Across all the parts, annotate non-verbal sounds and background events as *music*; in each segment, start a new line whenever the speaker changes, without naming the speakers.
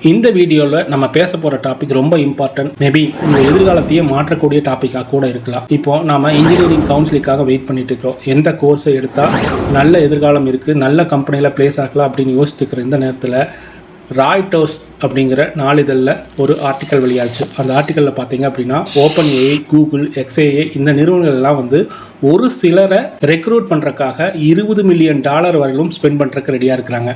இந்த வீடியோவில் நம்ம பேச போகிற டாபிக் ரொம்ப இம்பார்ட்டன்ட் மேபி உங்கள் எதிர்காலத்தையே மாற்றக்கூடிய டாப்பிக்காக கூட இருக்கலாம். இப்போ நாம் இன்ஜினியரிங் கவுன்சிலிங்காக வெயிட் பண்ணிட்டு இருக்கிறோம். எந்த கோர்ஸை எடுத்தால் நல்ல எதிர்காலம் இருக்குது நல்ல கம்பெனியில் ப்ளேஸ் ஆகலாம் அப்படின்னு யோசிச்சுக்கிற இருக்கிற இந்த நேரத்தில் ராய்டோஸ் அப்படிங்கிற நாளிதழில் ஒரு ஆர்டிக்கல் வெளியாச்சு. அந்த ஆர்டிக்கலில் பார்த்தீங்க அப்படின்னா ஓப்பன் ஏஐ கூகுள் எக்ஸ்ஏஏ இந்த நிறுவனங்கள் எல்லாம் வந்து ஒரு சிலரை ரெக்ரூட் பண்ணுறக்காக இருபது மில்லியன் டாலர் வரையிலும் ஸ்பெண்ட் பண்ணுறக்கு ரெடியாக இருக்கிறாங்க.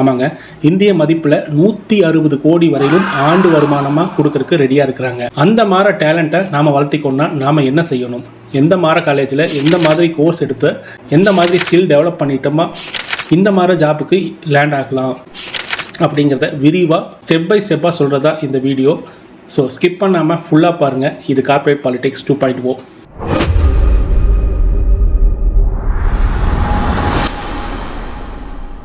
ஆமாங்க. இந்திய மதிப்பில் நூற்றி அறுபது கோடி வரையிலும் ஆண்டு வருமானமாக கொடுக்கறதுக்கு ரெடியாக இருக்கிறாங்க. அந்த மாதிரி டேலண்ட்டை நாம் வளர்த்திக்கொண்டால் நாம் என்ன செய்யணும்? எந்த மாதிரி காலேஜில் எந்த மாதிரி கோர்ஸ் எடுத்து எந்த மாதிரி ஸ்கில் டெவலப் பண்ணிட்டோமா இந்த மாதிரி ஜாப்புக்கு லேண்ட் ஆகலாம் அப்படிங்கிறத விரிவாக ஸ்டெப் பை ஸ்டெப்பாக சொல்கிறதா இந்த வீடியோ ஸோ ஸ்கிப் பண்ணாமல் ஃபுல்லாக பாருங்கள் இது corporate politics two point O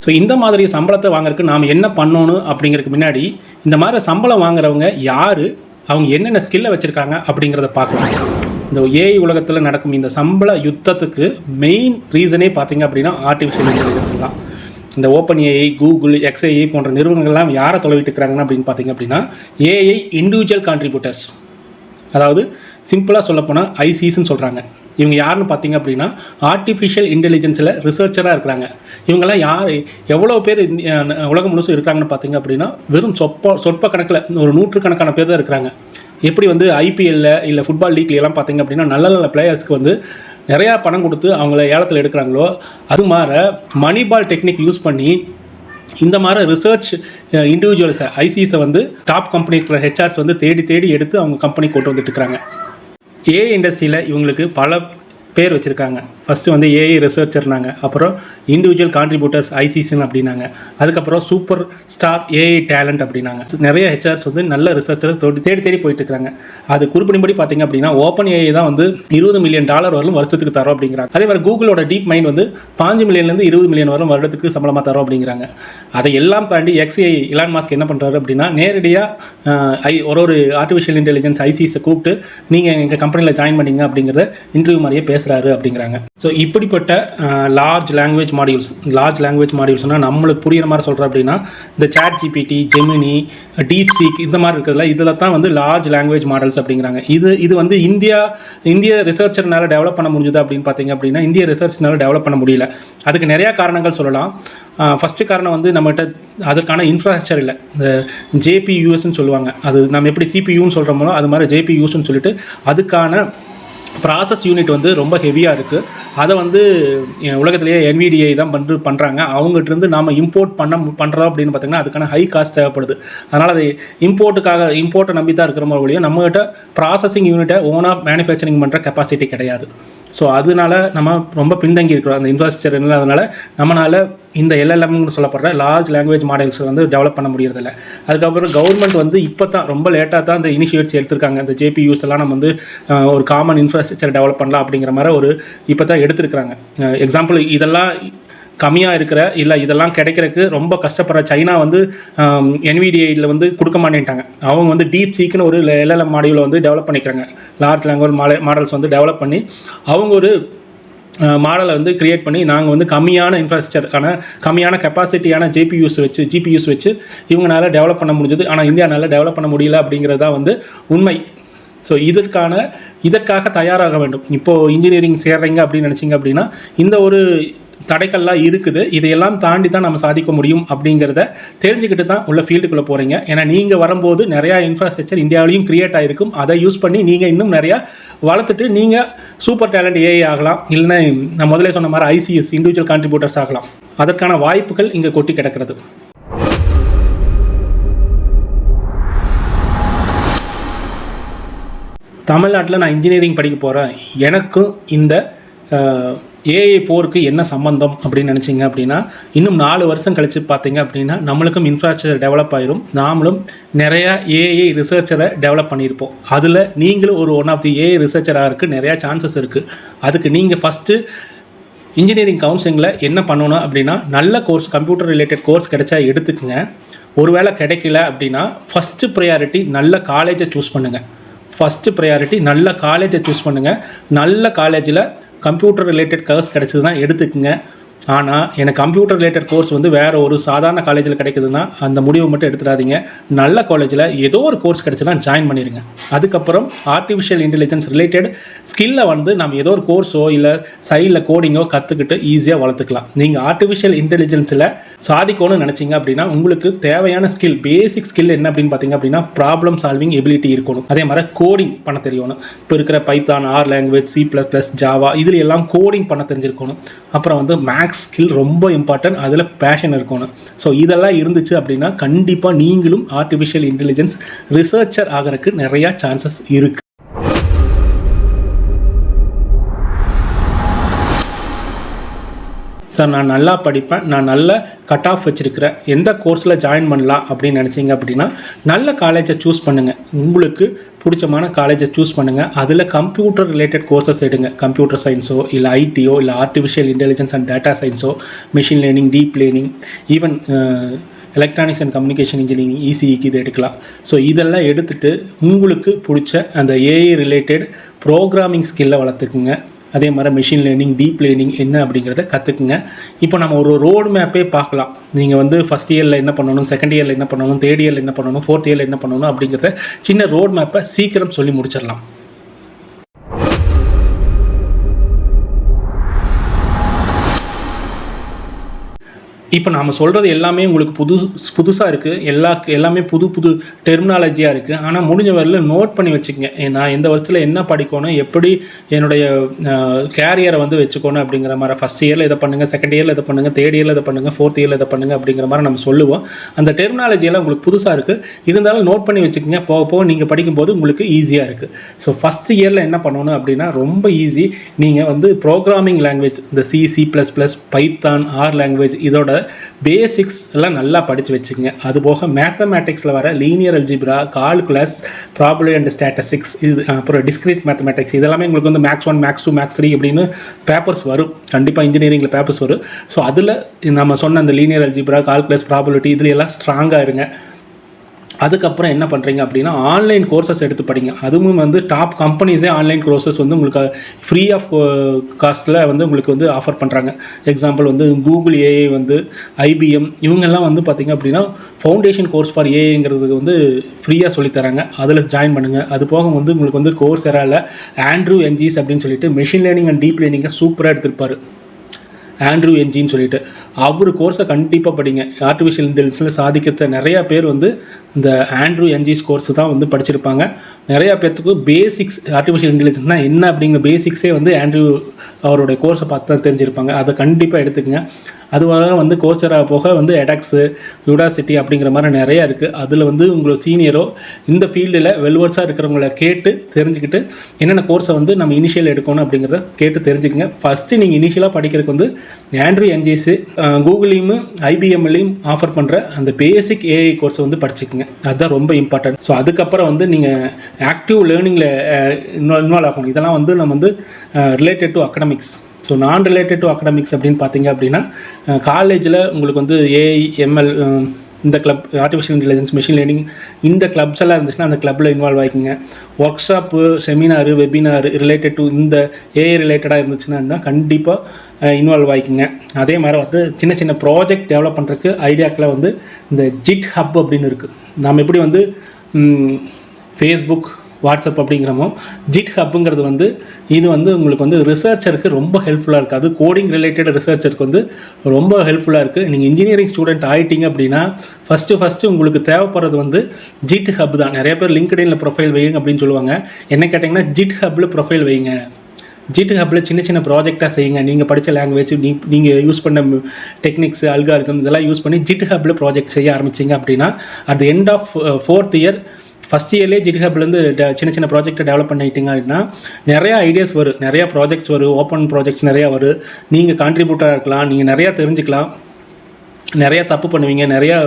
so இந்த மாதிரி சம்பளத்தை வாங்குறதுக்கு நாம் என்ன பண்ணணும் அப்படிங்கிறதுக்கு முன்னாடி இந்த மாதிரி சம்பளம் வாங்குறவங்க யார்? அவங்க என்னென்ன ஸ்கில்லை வச்சுருக்காங்க அப்படிங்கிறத பார்க்கலாம். இந்த ஏஐ உலகத்தில் நடக்கும் இந்த சம்பள யுத்தத்துக்கு மெயின் ரீசனே பார்த்தீங்க அப்படின்னா ஆர்டிஃபிஷியல் இன்டெலிஜென்ஸ் தான். இந்த ஓப்பன் ஏஐ கூகுள் எக்ஸ்ஏஐ போன்ற நிறுவனங்கள்லாம் யாரை தொலைவிட்டு அப்படின்னு பார்த்தீங்க அப்படின்னா ஏஐ இண்டிவிஜுவல் கான்ட்ரிபியூட்டர்ஸ் அதாவது சிம்பிளாக சொல்லப்போனால் ஐசிஸ்ன்னு சொல்கிறாங்க இவங்க யாருன்னு பார்த்தீங்க அப்படின்னா ஆர்டிஃபிஷியல் இன்டெலிஜென்ஸில் ரிசர்ச்சராக இருக்கிறாங்க. இவங்கெல்லாம் யார் எவ்வளோ பேர் உலகம் முழுசும் இருக்காங்கன்னு பார்த்தீங்க அப்படின்னா வெறும் சொற்ப சொற்ப கணக்கில் ஒரு நூற்றுக்கணக்கான பேர் தான் இருக்கிறாங்க. எப்படி வந்து ஐபிஎல்ல இல்லை ஃபுட்பால் லீக்ல எல்லாம் பார்த்தீங்க அப்படின்னா நல்ல நல்ல பிளேயர்ஸ்க்கு வந்து நிறையா பணம் கொடுத்து அவங்கள ஏலத்தில் எடுக்கிறாங்களோ அது மாதிரி மணி பால் டெக்னிக் யூஸ் பண்ணி இந்த மாதிரி ரிசர்ச் இண்டிவிஜுவல்ஸை ஐசிஸை வந்து டாப் கம்பெனி இருக்கிற ஹெச்ஆர்ஸ் வந்து தேடி தேடி எடுத்து அவங்க கம்பெனி கொண்டு வந்துட்டு இருக்கிறாங்க. ஏ இண்டஸ்ட்ரியில் இவங்களுக்கு பல பேர் வச்சுருக்காங்க. ஃபஸ்ட்டு வந்து ஏஐ ரிசர்ச்சர்னாங்க அப்புறம் இண்டிவிஜுவல் கான்ட்ரிபியூட்டர்ஸ் ஐசிசின்னு அப்படின்னாங்க. அதுக்கப்புறம் சூப்பர் ஸ்டார் ஏஐ டேலண்ட் அப்படின்னாங்க. நிறைய ஹெச்ஆர்ஸ் வந்து நல்ல ரிசர்ச்சர்ஸ் தேடி தேடி தேடி போயிட்டு இருக்காங்க. அது குறிப்பிடும்படி பார்த்தீங்க அப்படின்னா ஓப்பன் ஏஐ தான் வந்து இருபது மில்லியன் டாலர் வரலும் வருஷத்துக்கு தரோம் அப்படிங்கிறாங்க. அதே மாதிரி கூகுளோட டீப் மைண்ட் வந்து பாஞ்சு மில்லியன்லேருந்து இருபது மில்லியன் வரும் வருடத்துக்கு சம்பளமாக தரோம் அப்படிங்கிறாங்க. அதை எல்லாம் தாண்டி எக்ஸ்ஐ இலான் மாஸ்க் என்ன பண்ணுறாரு அப்படின்னா நேரடியாக ஐ ஒரு ஒரு ஆர்டிஃபிஷியல் இன்டெலிஜென்ஸ் ஐசிஸை கூப்பிட்டு நீங்கள் எங்கள் கம்பெனியில் ஜாயின் பண்ணிங்க அப்படிங்கிறத இன்டர்வியூ மாதிரியே பேசுகிறாரு அப்படிங்கிறாங்க. ஸோ இப்படிப்பட்ட large language modules large language மாடியூல்ஸ்னால் நம்மளுக்கு புரியுற மாதிரி சொல்கிறோம் அப்படின்னா இந்த chat GPT Gemini DeepSeek இந்த மாதிரி இருக்கிறதுல இதில் தான் வந்து லார்ஜ் லாங்குவேஜ் மாடல்ஸ் அப்படிங்கிறாங்க. இது இது வந்து இந்தியா இந்திய ரிசர்ச்சர்னால டெவலப் பண்ண முடிஞ்சுது அப்படின்னு பார்த்தீங்க அப்படின்னா இந்திய ரிசர்ச்னால டெவலப் பண்ண முடியல. அதுக்கு நிறையா காரணங்கள் சொல்லலாம். ஃபஸ்ட்டு காரணம் வந்து நம்மகிட்ட அதற்கான இன்ஃப்ராஸ்ட்ரக்சர் இல்லை. இந்த ஜேபியூஎஸ்ன்னு சொல்லுவாங்க. அது நம்ம எப்படி சிபியூன்னு சொல்கிறோமோ அது மாதிரி ஜேபியூஸ்ன்னு சொல்லிட்டு அதுக்கான ப்ராசஸ் யூனிட் வந்து ரொம்ப ஹெவியாக இருக்குது அதை வந்து உலகத்திலேயே என்விடிஐ தான் பண்ணு பண்ணுறாங்க அவங்ககிட்ட இருந்து நாம் இம்போர்ட் பண்ண பண்ணுறோம் அப்படின்னு பார்த்தீங்கன்னா அதுக்கான ஹை காஸ்ட் தேவைப்படுது. அதனால் அது இம்போர்ட்டுக்காக இம்போர்ட்டை நம்பி தான் இருக்கிற மாதிரி ஒழிய நம்மகிட்ட ப்ராசஸிங் யூனிட்டை ஓனாக மேனுஃபேக்சரிங் பண்ணுற கெப்பாசிட்டி கிடையாது. ஸோ அதனால நம்ம ரொம்ப பின்தங்கி இருக்கிறோம். அந்த இன்ஃப்ராஸ்ட்ரக்சர் இல்லாதனால நம்மளால் இந்த எல்எல்எம்னு சொல்லப்படுற லார்ஜ் லாங்குவேஜ் மாடல்ஸ் வந்து டெவலப் பண்ண முடியறதில்ல. அதுக்கப்புறம் கவர்மெண்ட் வந்து இப்போ தான் ரொம்ப லேட்டாக தான் இந்த இனிஷியேட்ஸ் எடுத்திருக்காங்க. இந்த ஜேபியூஸ் எல்லாம் நம்ம வந்து ஒரு காமன் இன்ஃப்ராஸ்ட்ரக்சர் டெவலப் பண்ணலாம் அப்படிங்கிற மாதிரி ஒரு இப்போ தான் எடுத்திருக்கிறாங்க எக்ஸாம்பிள் இதெல்லாம் கம்மியாக இருக்கிற இல்லை இதெல்லாம் கிடைக்கிறதுக்கு ரொம்ப கஷ்டப்படுற சைனா வந்து என்விடிஐயில் வந்து கொடுக்க மாட்டேன்ட்டாங்க. அவங்க வந்து டீப் சீக்குன்னு ஒரு எல்எல்எம் மாடியூலை வந்து டெவலப் பண்ணிக்கிறாங்க. லார்ஜ் லாங்குவேஜ் மாடல் மாடல்ஸ் வந்து டெவலப் பண்ணி அவங்க ஒரு மாடலை வந்து கிரியேட் பண்ணி நாங்கள் வந்து கம்மியான இன்ஃப்ராஸ்ட்ரக்சருக்கான கம்மியான கெப்பாசிட்டியான ஜேபியூஸ் வச்சு ஜிபியூஸ் வச்சு இவங்களால டெவலப் பண்ண முடிஞ்சது. ஆனால் இந்தியானால டெவலப் பண்ண முடியல அப்படிங்கிறது தான் வந்து உண்மை. ஸோ இதற்கான இதற்காக தயாராக வேண்டும். இப்போது இன்ஜினியரிங் சேர்றீங்க அப்படின்னு நினச்சிங்க அப்படின்னா இந்த ஒரு தடைகள்லாம் இருக்குது. இதையெல்லாம் தாண்டி தான் நம்ம சாதிக்க முடியும் அப்படிங்கிறத தெரிஞ்சுக்கிட்டு தான் உள்ள ஃபீல்டுக்குள்ளே போகிறீங்க ஏன்னா நீங்கள் வரும்போது நிறையா இன்ஃப்ராஸ்ட்ரக்சர் இந்தியாவிலையும் க்ரியேட் ஆகிருக்கும் அதை யூஸ் பண்ணி நீங்கள் இன்னும் நிறையா வளர்த்துட்டு நீங்கள் சூப்பர் டேலண்ட் ஏஐ ஆகலாம். இல்லைன்னா நான் முதலே சொன்ன மாதிரி ஐசிஎஸ் இண்டிவிஜுவல் கான்ட்ரிபியூட்டர்ஸ் ஆகலாம். அதற்கான வாய்ப்புகள் இங்கே கொட்டி கிடக்கிறது. தமிழ்நாட்டில் நான் இன்ஜினியரிங் படிக்க போகிறேன் எனக்கும் இந்த ஏஐ போருக்கு என்ன சம்பந்தம் அப்படின்னு நினச்சிங்க அப்படின்னா இன்னும் நாலு வருஷம் கழித்து பார்த்தீங்க அப்படின்னா நம்மளுக்கும் இன்ஃப்ராஸ்ட்ரக்சர் டெவலப் ஆயிரும். நாமளும் நிறையா ஏஐ ரிசர்ச்சரை டெவலப் பண்ணியிருப்போம். அதில் நீங்களும் ஒரு ஒன் ஆஃப் தி ஏஐ ரிசர்ச்சராக இருக்குது நிறையா சான்சஸ் இருக்குது அதுக்கு நீங்கள் ஃபஸ்ட்டு இன்ஜினியரிங் கவுன்சிலிங்கில் என்ன பண்ணணும் அப்படின்னா நல்ல கோர்ஸ் கம்ப்யூட்டர் ரிலேட்டட் கோர்ஸ் கிடைச்சா எடுத்துக்கங்க. ஒருவேளை கிடைக்கல அப்படின்னா ஃபஸ்ட்டு ப்ரையாரிட்டி நல்ல காலேஜை சூஸ் பண்ணுங்கள் ஃபஸ்ட்டு ப்ரையாரிட்டி நல்ல காலேஜை சூஸ் பண்ணுங்கள் நல்ல காலேஜில் கம்ப்யூட்டர் ரிலேட்டட் கவர்ஸ் கிடைச்சதுன்னா எடுத்துக்கங்க. ஆனால் எனக்கு கம்ப்யூட்டர் ரிலேட்டட் கோர்ஸ் வந்து வேறு ஒரு சாதாரண காலேஜில் கிடைக்குதுன்னா அந்த முடிவை மட்டும் எடுத்துடாதீங்க. நல்ல காலேஜில் ஏதோ ஒரு கோர்ஸ் கிடைச்சுன்னா ஜாயின் பண்ணிடுங்க அதுக்கப்புறம் ஆர்டிஃபிஷியல் இன்டெலிஜென்ஸ் ரிலேட்டட் ஸ்கில்லை வந்து நம்ம ஏதோ ஒரு கோர்ஸோ இல்லை சைடில் கோடிங்கோ கற்றுக்கிட்டு ஈஸியாக வளர்த்துக்கலாம். நீங்கள் ஆர்டிஃபிஷியல் இன்டெலிஜென்ஸில் சாதிக்கணும்னு நினச்சிங்க அப்படின்னா உங்களுக்கு தேவையான ஸ்கில் பேசிக் ஸ்கில் என்ன அப்படின்னு பார்த்தீங்க அப்படின்னா ப்ராப்ளம் சால்விங் எபிலிட்டி இருக்கணும். அதே மாதிரி கோடிங் பண்ண தெரியணும். இப்போ இருக்கிற Python R language C plus plus Java இதில் எல்லாம் கோடிங் பண்ண தெரிஞ்சிருக்கணும். அப்புறம் வந்து மேக்ஸ் ஸ்கில் ரொம்ப இம்பார்ட்டன்ட் அதில் பேஷன் இருக்கணும். ஸோ இதெல்லாம் இருந்துச்சு அப்படின்னா கண்டிப்பாக நீங்களும் ஆர்டிஃபிஷியல் இன்டெலிஜென்ஸ் ரிசர்ச்சர் ஆகிறதுக்கு நிறையா சான்சஸ் இருக்குது சார் நான் நல்லா படிப்பேன். நான் நல்ல கட் ஆஃப் வச்சுருக்கிறேன். எந்த கோர்ஸில் ஜாயின் பண்ணலாம் அப்படின்னு நினச்சிங்க அப்படின்னா நல்ல காலேஜை சூஸ் பண்ணுங்கள் உங்களுக்கு பிடிச்சமான காலேஜை சூஸ் பண்ணுங்கள் அதில் கம்ப்யூட்டர் ரிலேட்டட் கோர்சஸ் எடுங்க. கம்ப்யூட்டர் சயின்ஸோ இல்லை ஐடியோ இல்லை artificial intelligence and data சயின்ஸோ machine learning deep learning even electronics and communication engineering இசிஇக்கு இது எடுக்கலாம். ஸோ இதெல்லாம் எடுத்துகிட்டு உங்களுக்கு பிடிச்ச அந்த ஏஐ ரிலேட்டட் ப்ரோக்ராமிங் ஸ்கில்லை வளர்த்துக்குங்க. அதே மாதிரி மிஷின் லேர்னிங் டீப் லேர்னிங் என்ன அப்படிங்கிறத கற்றுக்குங்க இப்போ நம்ம ஒரு ரோடு மேப்பே பார்க்கலாம். நீங்கள் வந்து ஃபஸ்ட் இயரில் என்ன பண்ணணும் செகண்ட் இயரில் என்ன பண்ணணும் தேர்ட் இயரில் என்ன பண்ணணும் ஃபோர்த் இயரில் என்ன பண்ணணும் அப்படிங்கிறத சின்ன ரோட் மேப்பை சீக்கிரம் சொல்லி முடிச்சிடலாம். இப்போ நாம் சொல்கிறது எல்லாமே உங்களுக்கு புது புதுசாக இருக்குது எல்லா எல்லாமே புது புது டெர்மினாலஜியாக இருக்குது ஆனால் முடிஞ்ச வரையில் நோட் பண்ணி வச்சுக்கங்க. நான் இந்த வருஷத்தில் என்ன படிக்கணும் எப்படி என்னுடைய கேரியரை வந்து வச்சுக்கணும் அப்படிங்கிற மாதிரி. ஃபஸ்ட் இயரில் இதை பண்ணுங்கள் செகண்ட் இயரில் இதை பண்ணுங்கள் தேர்ட் இயரில் இதை பண்ணுங்கள் ஃபோர்த் இயரில் இதை பண்ணுங்கள் அப்படிங்கிற மாதிரி நம்ம சொல்லுவோம். அந்த டெர்மினாலஜியெல்லாம் உங்களுக்கு புதுசாக இருக்குது இருந்தாலும் நோட் பண்ணி வச்சுக்கோங்க. போக போக நீங்கள் படிக்கும்போது உங்களுக்கு ஈஸியாக இருக்குது ஸோ ஃபஸ்ட் இயரில் என்ன பண்ணணும் அப்படின்னா ரொம்ப ஈஸி நீங்கள் வந்து ப்ரோக்ராமிங் லாங்குவேஜ் இந்த C C plus plus Python R language இதோட பேசிக்ஸ் எல்லாம் நல்லா படித்து வச்சுக்கோங்க அது போக மேத்தமேட்டிக்ஸில் வர linear algebra calculus problem and statistics இது அப்புறம் டிஸ்கிரீட் மேத்தமேட்டிக்ஸ் இதெல்லாமே உங்களுக்கு வந்து maths one maths two maths three அப்படின்னு பேப்பர்ஸ் வரும். கண்டிப்பாக இன்ஜினியரிங்கில் பேப்பர்ஸ் வரும். ஸோ அதில் நம்ம சொன்ன அந்த லீனியர் அல்ஜிப்ரா கால்குலஸ் ப்ராபிலிட்டி இதுல எல்லாம் ஸ்ட்ராங்காக இருங்க. அதுக்கப்புறம் என்ன பண்ணுறீங்க அப்படின்னா ஆன்லைன் கோர்சஸ் எடுத்து படிங்க. அதுவும் வந்து டாப் கம்பெனிஸே ஆன்லைன் கோர்சஸ் வந்து உங்களுக்கு ஃப்ரீ ஆஃப் காஸ்ட்டில் வந்து உங்களுக்கு வந்து ஆஃபர் பண்ணுறாங்க எக்ஸாம்பிள் வந்து கூகுள் ஏஐ வந்து ஐபிஎம் இவங்கெல்லாம் வந்து பார்த்திங்க அப்படின்னா ஃபவுண்டேஷன் கோர்ஸ் ஃபார் ஏஐங்கிறதுக்கு வந்து ஃப்ரீயாக சொல்லித்தராங்க அதில் ஜாயின் பண்ணுங்கள் அது போக வந்து உங்களுக்கு வந்து கோர்ஸ் எறால ஆண்ட்ரூ என்ஜிஸ் அப்படின்னு சொல்லிட்டு மெஷின் லேர்னிங் அண்ட் டீப் லேர்னிங்கை சூப்பராக எடுத்திருப்பார். ஆண்ட்ரூ என்ஜின்னு சொல்லிட்டு. அவர் கோர்ஸை கண்டிப்பாக படிங்க. ஆர்டிஃபிஷியல் இன்டெலிஜென்ஸில் சாதிக்கிற நிறையா பேர் வந்து இந்த ஆண்ட்ரூ என்ஜிஸ் கோர்ஸ் தான் வந்து படிச்சிருப்பாங்க. நிறையா பேர்த்துக்கு பேசிக்ஸ் ஆர்டிஃபிஷியல் இன்டெலிஜென்ஸ்னால் என்ன அப்படிங்கிற பேசிக்ஸே வந்து ஆண்ட்ரூ அவருடைய கோர்ஸை பார்த்து தான் தெரிஞ்சிருப்பாங்க. அதை கண்டிப்பாக எடுத்துக்கங்க. அதுவாக வந்து கோர்ஸரா போக வந்து எடாக்ஸு யூடாசிட்டி அப்படிங்கிற மாதிரி நிறையா இருக்குது அதில் வந்து உங்களோட சீனியரோ இந்த ஃபீல்டில் வெல்வர்ஸாக இருக்கிறவங்கள கேட்டு தெரிஞ்சுக்கிட்டு என்னென்ன கோர்ஸை வந்து நம்ம இனிஷியல் எடுக்கணும் அப்படிங்கிறத கேட்டு தெரிஞ்சுக்கங்க. ஃபஸ்ட்டு நீங்கள் இனிஷியலாக படிக்கிறதுக்கு வந்து ஆண்ட்ரூ என்ஜிஸு கூகுளையும் ஐபிஎம்லையும் ஆஃபர் பண்ணுற அந்த பேசிக் ஏஐ கோர்ஸை வந்து படிச்சுக்கோங்க. அதுதான் ரொம்ப இம்பார்ட்டன்ட் ஸோ அதுக்கப்புறம் வந்து நீங்கள் ஆக்டிவ் லேர்னிங்கில் இன்வால்வ் ஆகணும். இதெல்லாம் வந்து நம்ம வந்து ரிலேட்டட் டு அகடமிக்ஸ் ஸோ நான் ரிலேட்டட் டு அகடமிக்ஸ் அப்படின்னு பார்த்தீங்க அப்படின்னா காலேஜில் உங்களுக்கு வந்து ஏஐ எம்எல் இந்த club artificial intelligence machine learning இந்த கிளப்ஸ் எல்லாம் இருந்துச்சுன்னா அந்த கிளப்பில் involve ஆகிக்கிங்க workshop seminar webinar related to இந்த ஏஐ ரிலேட்டடாக இருந்துச்சுன்னா கண்டிப்பாக இன்வால்வ் ஆகிக்கிங்க அதே மாதிரி வந்து சின்ன சின்ன ப்ராஜெக்ட் டெவலப் பண்ணுறதுக்கு ஐடியாக்கில் வந்து இந்த ஜிட் ஹப் அப்படின்னு இருக்குது நாம் எப்படி வந்து ஃபேஸ்புக் வாட்ஸ்அப் அப்படிங்கிறமோ ஜிட் ஹப்புங்கிறது வந்து இது வந்து உங்களுக்கு வந்து ரிசர்ச்சருக்கு ரொம்ப ஹெல்ப்ஃபுல்லாக இருக்குது அது கோடிங் ரிலேட்டட் ரிசர்ச்சருக்கு வந்து ரொம்ப ஹெல்ப்ஃபுல்லாக இருக்குது நீங்கள் இன்ஜினியரிங் ஸ்டூடெண்ட் ஆகிட்டீங்க அப்படின்னா ஃபஸ்ட்டு ஃபஸ்ட்டு உங்களுக்கு தேவைப்படுறது வந்து ஜிட் ஹப் தான். நிறைய பேர் லிங்க்டின்ல ப்ரொஃபைல் வைங்க அப்படின்னு சொல்லுவாங்க. என்ன கேட்டிங்கன்னா ஜிட் ஹப்பில் ப்ரொஃபைல் வைங்க. ஜிட் ஹப்பில் சின்ன சின்ன ப்ராஜெக்டாக செய்யுங்க. நீங்கள் படித்த லாங்குவேஜ் நீ நீங்கள் யூஸ் பண்ண டெக்னிக்ஸ் அல்காரிதம் இதெல்லாம் யூஸ் பண்ணி ஜிட் ஹப்பில் ப்ராஜெக்ட் செய்ய ஆரம்பிச்சிங்க அப்படின்னா at end of fourth year first இயர்லேயே ஜிடிஹப்லேருந்து சின்ன சின்ன ப்ராஜெக்ட்டை டெவலப் பண்ணிட்டீங்க அப்படின்னா நிறையா ஐடியாஸ் வரும். நிறையா ப்ராஜெக்ட்ஸ் வரும். ஓப்பன் ப்ராஜெக்ட்ஸ் நிறையா வரும். நீங்கள் கான்ட்ரிபியூட்டராக இருக்கலாம். நீங்கள் நிறையா தெரிஞ்சுக்கலாம். நிறையா தப்பு பண்ணுவீங்க நிறையா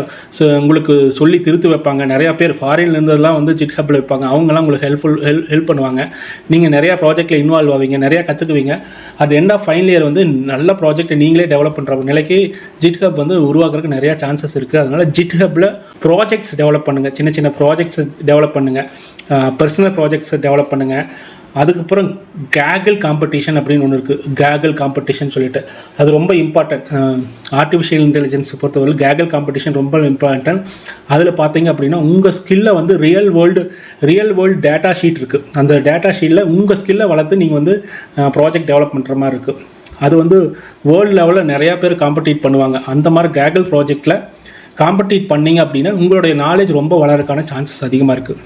உங்களுக்கு சொல்லி திருத்து வைப்பாங்க நிறையா பேர் ஃபாரின்லேருந்தெல்லாம் வந்து ஜிட் ஹப்பில் வைப்பாங்க அவங்கெல்லாம் உங்களுக்கு ஹெல்ப்ஃபுல் ஹெல்ப் ஹெல்ப் பண்ணுவாங்க. நீங்கள் நிறையா ப்ராஜெக்ட்டில் இன்வால்வ் ஆவீங்க நிறையா கற்றுக்குவீங்க அது எண்ட் ஆஃப் ஃபைனல் இயர் வந்து நல்ல ப்ராஜெக்ட்டை நீங்களே டெவலப் பண்ணுற நிலைக்கு ஜிட் ஹப் வந்து உருவாக்குறதுக்கு நிறையா சான்சஸ் இருக்குது அதனால் ஜிட் ஹப்பில் ப்ராஜெக்ட்ஸ் டெவலப் பண்ணுங்கள் சின்ன சின்ன ப்ராஜெக்ட்ஸ் டெவலப் பண்ணுங்கள் பர்சனல் ப்ராஜெக்ட்ஸை டெவலப் பண்ணுங்கள் அதுக்கப்புறம் கேகல் காம்படிஷன் அப்படின்னு ஒன்று இருக்குது கேகல் காம்படிஷன் சொல்லிட்டு. அது ரொம்ப இம்பார்ட்டன்ட் ஆர்டிஃபிஷியல் இன்டெலிஜென்ஸை பொறுத்தவரை கேகல் காம்படிஷன் ரொம்ப இம்பார்ட்டன்ட் அதில் பார்த்தீங்க அப்படின்னா உங்கள் ஸ்கில்லை வந்து real world real world data sheet இருக்குது அந்த டேட்டா ஷீட்டில் உங்கள் ஸ்கில்லை வளர்த்து நீங்கள் வந்து ப்ராஜெக்ட் டெவலப் பண்ணுற மாதிரி இருக்குது அது வந்து வேர்ல்டு லெவலில் நிறையா பேர் காம்படிட் பண்ணுவாங்க. அந்த மாதிரி கேகல் ப்ராஜெக்டில் காம்படிட் பண்ணீங்க அப்படின்னா உங்களுடைய நாலேஜ் ரொம்ப வளரக்கான சான்சஸ் அதிகமாக இருக்குது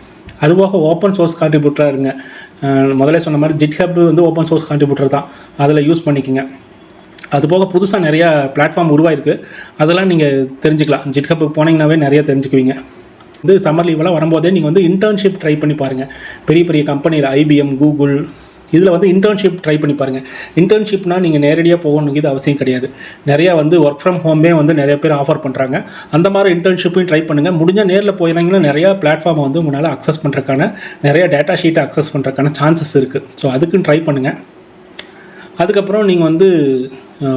அதுபோக ஓப்பன் சோர்ஸ் கான்ட்ரிபியூட்டராக இருங்க. முதல்ல சொன்ன மாதிரி ஜிட்ஹப் வந்து ஓப்பன் சோர்ஸ் கான்ட்ரிபியூட்டர் தான். அதில் யூஸ் பண்ணிக்கோங்க. அதுபோக புதுசாக நிறையா பிளாட்ஃபார்ம் உருவாயிருக்கு. அதெல்லாம் நீங்கள் தெரிஞ்சுக்கலாம். ஜிட்ஹப்புக்கு போனீங்கன்னாவே நிறைய தெரிஞ்சுக்குவீங்க. வந்து சம்மர் லீவெல்லாம் வரும்போதே நீங்கள் வந்து இன்டர்ன்ஷிப் ட்ரை பண்ணி பாருங்கள் பெரிய பெரிய கம்பெனியில் ஐபிஎம் கூகுள் இதில் வந்து இன்டர்ன்ஷிப் ட்ரை பண்ணி பாருங்கள் இன்டர்ன்ஷிப்னால் நீங்கள் நேரடியாக போகணுங்கிறது அவசியம் கிடையாது. நிறையா வந்து ஒர்க் ஃப்ரம் ஹோமே வந்து நிறைய பேர் ஆஃபர் பண்ணுறாங்க அந்த மாதிரி இன்டர்ன்ஷிப்பையும் ட்ரை பண்ணுங்கள் முடிஞ்சால் நேரில் போயிருந்தீங்கன்னா நிறையா பிளாட்ஃபார்மை வந்து உங்களால் அக்சஸ் பண்ணுறதுக்கான நிறையா டேட்டா ஷீட்டை அக்சஸ் பண்ணுறதுக்கான சான்சஸ் இருக்குது ஸோ அதுக்குன்னு ட்ரை பண்ணுங்கள் அதுக்கப்புறம் நீங்கள் வந்து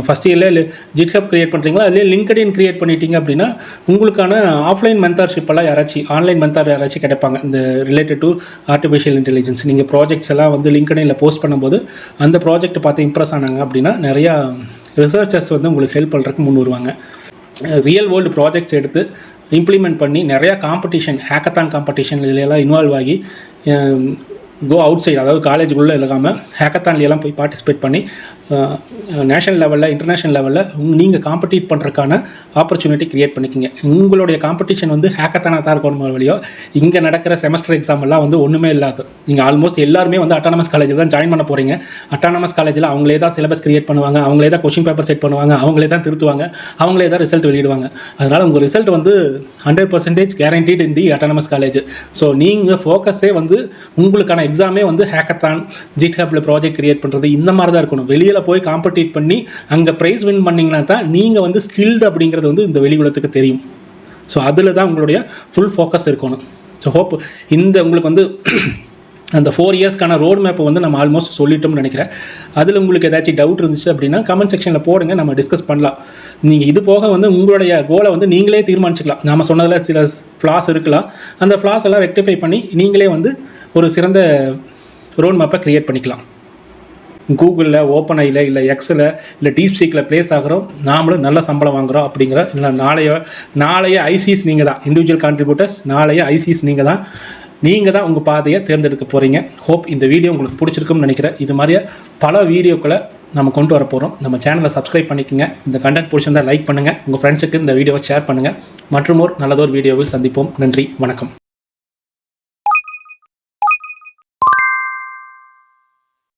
ஃபஸ்ட் இயரில் ஜிட்ஹப் க்ரியேட் பண்ணுறீங்களா அதுலேயே லிங்க்டின் க்ரியேட் பண்ணிட்டீங்க அப்படின்னா உங்களுக்கான ஆஃப்லைன் மென்தார்ஷிப் எல்லாம் யாராச்சும் ஆன்லைன் மென்தார் யாராச்சும் கிடைப்பாங்க. இந்த ரிலேட்டட் டு ஆர்டிஃபிஷியல் இன்டெலிஜென்ஸ் நீங்கள் ப்ராஜெக்ட்ஸ் எல்லாம் வந்து லிங்க்டினில் போஸ்ட் பண்ணும்போது அந்த ப்ராஜெக்ட் பார்த்து இம்ப்ரெஸ் ஆனாங்க அப்படின்னா நிறையா ரிசர்ச்சர்ஸ் வந்து உங்களுக்கு ஹெல்ப் பண்ணுறதுக்கு முன் வருவாங்க. ரியல் வேர்ல்டு ப்ராஜெக்ட்ஸ் எடுத்து இம்ப்ளிமெண்ட் பண்ணி நிறையா காம்படிஷன் ஹேக்கத்தான் காம்படிஷன் இதுலலாம் இன்வால்வ் ஆகி கோ அவுட் சைடு அதாவது காலேஜுக்குள்ளே இல்லாமல் ஹேக்கத்தான்லாம் போய் பார்ட்டிசிபேட் பண்ணி நேஷனல் லெவலில் இன்டர்நேஷனல் லெவலில் நீங்கள் காம்படிட் பண்ணுறதுக்கான ஆப்பர்ச்சுனிட்டி க்ரியேட் பண்ணிக்கிங்க. உங்களுடைய காம்படிஷன் வந்து ஹேக்கத்தானாக தான் இருக்கணும் வழியோ. இங்கே நடக்கிற செமஸ்டர் எக்ஸாம் எல்லாம் வந்து ஒன்றுமே இல்லாது. நீங்கள் ஆல்மோஸ்ட் எல்லாருமே வந்து அட்டானமஸ் காலேஜில் தான் ஜாயின் பண்ண போகிறீங்க அட்டானமஸ் காலேஜில் அவங்களே தான் சிலபஸ் க்ரியேட் பண்ணுவாங்க. அவங்களே தான் கொஷின் பேப்பர் செட் பண்ணுவாங்க. அவங்களே தான் திருத்துவாங்க. அவங்களே தான் ரிசல்ட் வெளியிடுவாங்க. அதனால் உங்கள் ரிசல்ட் வந்து hundred percentage guaranteed in the autonomous college so நீங்கள் ஃபோக்கஸே வந்து உங்களுக்கான எக்ஸாமே வந்து ஹேக்கத்தான் ஜிட்ஹப்பில் ப்ராஜெக்ட் க்ரியேட் பண்ணுறது இந்த மாதிரி தான் இருக்கணும். வெளியில் போய் காம்படிட் பண்ணி அங்கே ப்ரைஸ் வின் பண்ணிங்கன்னா தான் நீங்கள் வந்து ஸ்கில்டு அப்படிங்கிறது வந்து இந்த வெளியுலகத்துக்கு தெரியும். ஸோ அதில் தான் உங்களுடைய ஃபுல் ஃபோக்கஸ் இருக்கணும். ஸோ ஹோப் இந்த உங்களுக்கு வந்து *clears throat* அந்த ஃபோர் இயர்ஸ்க்கான ரோட் மேப்பை வந்து நம்ம ஆல்மோஸ்ட் சொல்லிட்டோம்னு நினைக்கிறேன். அதில் உங்களுக்கு ஏதாச்சும் டவுட் இருந்துச்சு அப்படின்னா கமெண்ட் செக்ஷனில் போடுங்க நம்ம டிஸ்கஸ் பண்ணலாம். நீங்கள் இது போக வந்து உங்களுடைய கோலை வந்து நீங்களே தீர்மானிச்சுக்கலாம். நம்ம சொன்னதில் சில ஃப்ளாஸ் இருக்கலாம். அந்த ஃப்ளாஸ் எல்லாம் ரெக்டிஃபை பண்ணி நீங்களே வந்து ஒரு சிறந்த ரோட் மேப்பை க்ரியேட் பண்ணிக்கலாம். கூகுளில் ஓப்பன் ஐயில் இல்லை எக்ஸில் இல்லை டீப் சீக்கில் ப்ளேஸ் ஆகிறோம். நாமளும் நல்ல சம்பளம் வாங்குகிறோம் அப்படிங்கிற இல்லை நாளைய நாளைய ஐசிஸ் நீங்கள் தான் இண்டிவிஜுவல் கான்ட்ரிபியூட்டர்ஸ் நாளைய ஐசிஸ் நீங்கள் தான் நீங்கள் தான் உங்கள் பாதையை தேர்ந்தெடுக்க போகிறீங்க ஹோப் இந்த வீடியோ உங்களுக்கு பிடிச்சிருக்கும்னு நினைக்கிறேன். இது மாதிரியே பல வீடியோக்களை நம்ம கொண்டு வர போகிறோம் நம்ம சேனலை சப்ஸ்கிரைப் பண்ணிக்கோங்க. இந்த கண்டென்ட் பிடிச்சிருந்தால் லைக் பண்ணுங்கள் உங்கள் ஃப்ரெண்ட்ஸுக்கு இந்த வீடியோவை ஷேர் பண்ணுங்கள் மற்றும் ஒரு நல்லதொரு வீடியோவில் சந்திப்போம். நன்றி. வணக்கம்.